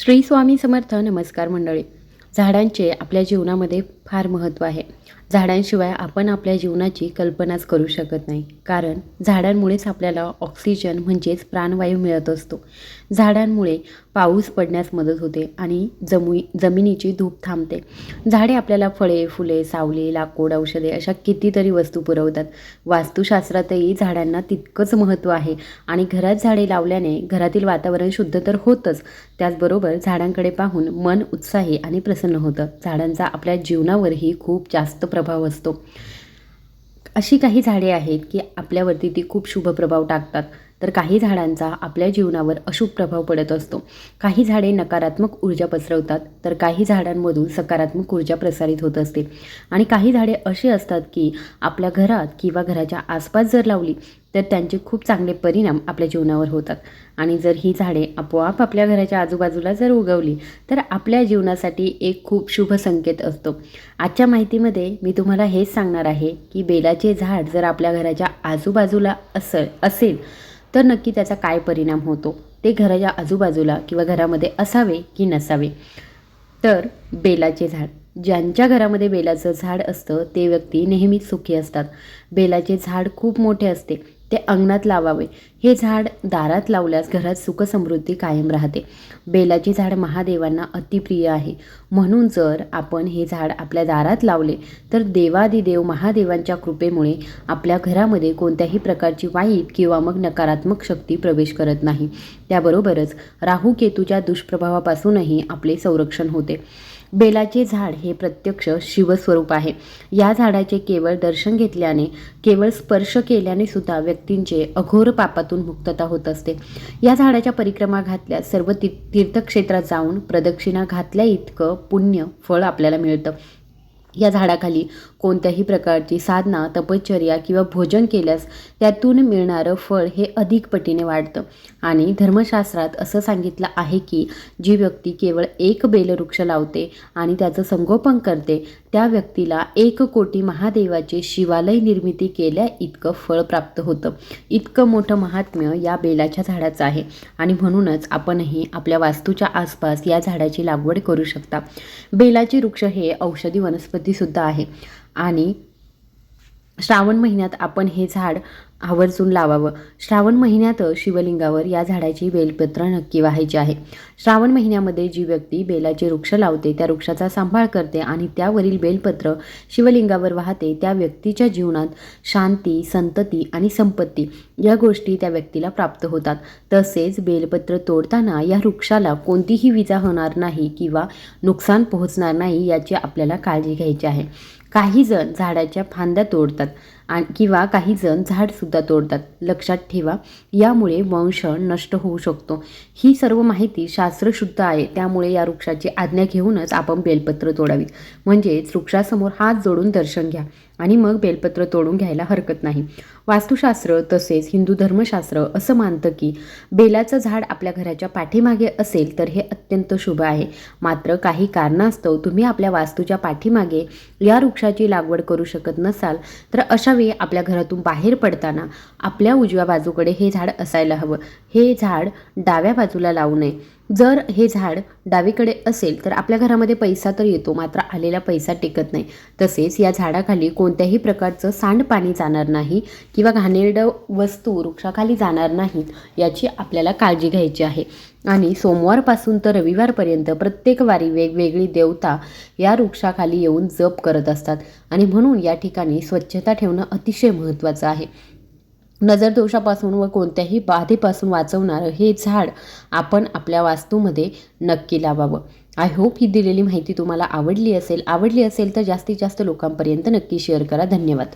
श्री स्वामी समर्थ नमस्कार मंडळी. झाडांचे आपल्या जीवनामध्ये फार महत्त्व आहे. झाडांशिवाय आपण आपल्या जीवनाची कल्पनाच करू शकत नाही. कारण झाडांमुळेच आपल्याला ऑक्सिजन म्हणजेच प्राणवायू मिळत असतो. झाडांमुळे पाऊस पडण्यास मदत होते आणि जमुई जमिनीची धूप थांबते. झाडे आपल्याला फळे फुले सावली लाकूड औषधे अशा कितीतरी वस्तू पुरवतात. वास्तुशास्त्रातही झाडांना तितकंच महत्त्व आहे आणि घरात झाडे लावल्याने घरातील वातावरण शुद्ध तर होतच. त्याचबरोबर झाडांकडे पाहून मन उत्साही आणि प्रसन्न होतं. झाडांचा आपल्या जीवनावरही खूप जास्त प्रभाव असतो. अशी काही झाडे आहेत की आपल्यावरती ती खूप शुभ प्रभाव टाकतात. तर काही झाडांचा आपल्या जीवनावर अशुभ प्रभाव पडत असतो. काही झाडे नकारात्मक ऊर्जा पसरवतात तर काही झाडांमधून सकारात्मक ऊर्जा प्रसारित होत असते. आणि काही झाडे अशी असतात की आपल्या घरात किंवा घराच्या आसपास जर लावली तर त्यांचे खूप चांगले परिणाम आपल्या जीवनावर होतात. आणि जर ही झाडे आपोआप आपल्या घराच्या आजूबाजूला जर उगवली तर आपल्या जीवनासाठी एक खूप शुभ संकेत असतो. आजच्या माहितीमध्ये मी तुम्हाला हेच सांगणार आहे की बेलाचे झाड जर आपल्या घराच्या आजूबाजूला असेल असेल तर नक्की त्याचा काय परिणाम होतो? ते घराच्या आजूबाजूला किंवा घरामध्ये असावे की नसावे? तर बेलाचे झाड. ज्यांच्या घरामध्ये बेलाचं झाड असतं ते व्यक्ती नेहमीच सुखी असतात. बेलाचे झाड खूप मोठे असते. ते अंगणात लावावे. हे झाड दारात लावल्यास घरात सुखसमृद्धी कायम राहते. बेलाचे झाड महादेवांना अतिप्रिय आहे. म्हणून जर आपण हे झाड आपल्या दारात लावले तर देवादिदेव महादेवांच्या कृपेमुळे आपल्या घरामध्ये कोणत्याही प्रकारची वाईट किंवा मग नकारात्मक शक्ती प्रवेश करत नाही. त्याबरोबरच राहू केतूच्या दुष्प्रभावापासूनही आपले संरक्षण होते. बेलाचे झाड हे प्रत्यक्ष शिवस्वरूप आहे. या झाडाचे केवळ दर्शन घेतल्याने केवळ स्पर्श केल्याने सुद्धा व्यक्तींचे अघोर पापातून मुक्तता होत असते. या झाडाच्या परिक्रमा घातल्या सर्व ती तीर्थक्षेत्रात जाऊन प्रदक्षिणा घातल्या इतकं पुण्य फळ आपल्याला मिळतं. या झाडाखाली कोणत्याही प्रकारची साधना तपश्चर्या किंवा भोजन केल्यास त्यातून मिळणारं फळ हे अधिक पटीने वाढतं. आणि धर्मशास्त्रात असं सांगितलं आहे की जी व्यक्ती केवळ एक बेलवृक्ष लावते आणि त्याचं संगोपन करते त्या व्यक्तीला एक कोटी महादेवाचे शिवालय निर्मिती केल्या इतकं फळ प्राप्त होतं. इतकं मोठं महात्म्य या बेलाच्या झाडाचं आहे. आणि म्हणूनच आपणही आपल्या वास्तूच्या आसपास या झाडाची लागवड करू शकता. बेलाचे वृक्ष हे औषधी वनस्पती वनस्पतीसुद्धा आहे. आणि श्रावण महिन्यात आपण हे झाड आवर्जून लावावं. श्रावण महिन्यात शिवलिंगावर या झाडाची बेलपत्र नक्की व्हायची आहे. श्रावण महिन्यामध्ये जी व्यक्ती बेलाचे वृक्ष लावते त्या वृक्षाचा सांभाळ करते आणि त्यावरील बेलपत्र शिवलिंगावर वाहते त्या व्यक्तीच्या जीवनात शांती संतती आणि संपत्ती या गोष्टी त्या व्यक्तीला प्राप्त होतात. तसेच बेलपत्र तोडताना या वृक्षाला कोणतीही विजा होणार नाही किंवा नुकसान पोहोचणार नाही याची आपल्याला काळजी घ्यायची आहे. काही जण झाडाच्या फांद्या तोडतात. आणि किंवा काही जण झाडसुद्धा तोडतात. लक्षात ठेवा. यामुळे वंश नष्ट होऊ शकतो. ही सर्व माहिती शास्त्रशुद्ध आहे. त्यामुळे या वृक्षाची आज्ञा घेऊनच आपण बेलपत्र तोडावीत. म्हणजेच वृक्षासमोर हात जोडून दर्शन घ्या. आणि मग बेलपत्र तोडून घ्यायला हरकत नाही. वास्तुशास्त्र तसेच हिंदू धर्मशास्त्र असं मानतं की बेलाचं झाड आपल्या घराच्या पाठीमागे असेल तर हे अत्यंत शुभ आहे. मात्र काही कारणास्तव तुम्ही आपल्या वास्तूच्या पाठीमागे या वृक्षाची लागवड करू शकत नसाल तर अशा वेळी आपल्या घरातून बाहेर पडताना आपल्या उजव्या बाजूकडे हे झाड असायला हवं. हे झाड डाव्या बाजूला लावू नये. जर हे झाड डावीकडे असेल तर आपल्या घरामध्ये पैसा तर येतो मात्र आलेला पैसा टिकत नाही. तसेच या झाडाखाली कोणत्याही प्रकारचं सांडपाणी जाणार नाही किंवा घाणेरडं वस्तू वृक्षाखाली जाणार नाहीत याची आपल्याला काळजी घ्यायची आहे. आणि सोमवारपासून तर रविवारपर्यंत प्रत्येक वारी वेगवेगळी देवता या वृक्षाखाली येऊन जप करत असतात. आणि म्हणून या ठिकाणी स्वच्छता ठेवणं अतिशय महत्त्वाचं आहे. नजर दोषापासून व कोणत्याही बाधेपासून वाचवणारं हे झाड आपण आपल्या वास्तूमध्ये नक्की लावावं. आय होप ही दिलेली माहिती तुम्हाला आवडली असेल. आवडली असेल तर जास्तीत जास्त लोकांपर्यंत नक्की शेअर करा. धन्यवाद.